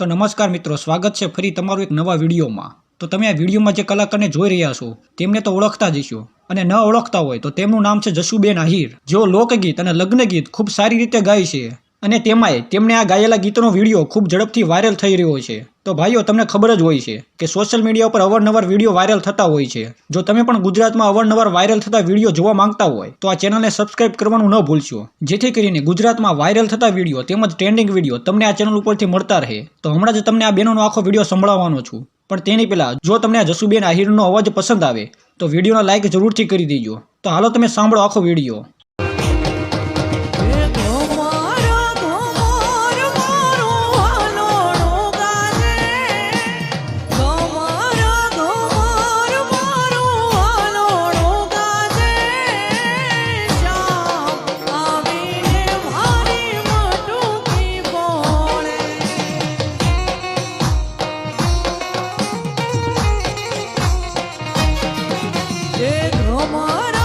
તો નમસ્કાર મિત્રો, સ્વાગત છે ફરી તમારું એક નવા વિડીયોમાં. તો તમે આ વિડીયોમાં જે કલાકારને જોઈ રહ્યા છો, તેમને તો ઓળખતા જ અને ન ઓળખતા હોય તો તેમનું નામ છે જશુબેન આહિર, જેઓ લોકગીત અને લગ્ન ગીત ખૂબ સારી રીતે ગાય છે. અને તેમાંય તેમણે આ ગાયેલા ગીતનો વીડિયો ખૂબ ઝડપથી વાયરલ થઈ રહ્યો છે. તો ભાઈઓ, તમને ખબર જ હોય છે કે સોશિયલ મીડિયા ઉપર અવારનવાર વીડિયો વાયરલ થતા હોય છે. જો તમે પણ ગુજરાતમાં અવારનવાર વાયરલ થતા વીડિયો જોવા માંગતા હોય, તો આ ચેનલને સબસ્ક્રાઇબ કરવાનું ન ભૂલશો. જેથી કરીને ગુજરાતમાં વાયરલ થતા વીડિયો તેમજ ટ્રેન્ડિંગ વીડિયો તમને આ ચેનલ ઉપરથી મળતા રહે. તો હમણાં જ તમને આ બેનોનો આખો વીડિયો સંભળાવવાનો છું. પણ તેની પહેલા, જો તમને આ જસુબેન આહિરનો અવાજ પસંદ આવે, તો વિડીયોના લાઇક જરૂરથી કરી દેજો. તો હાલો તમે સાંભળો આખો વીડિયો. એક રોમર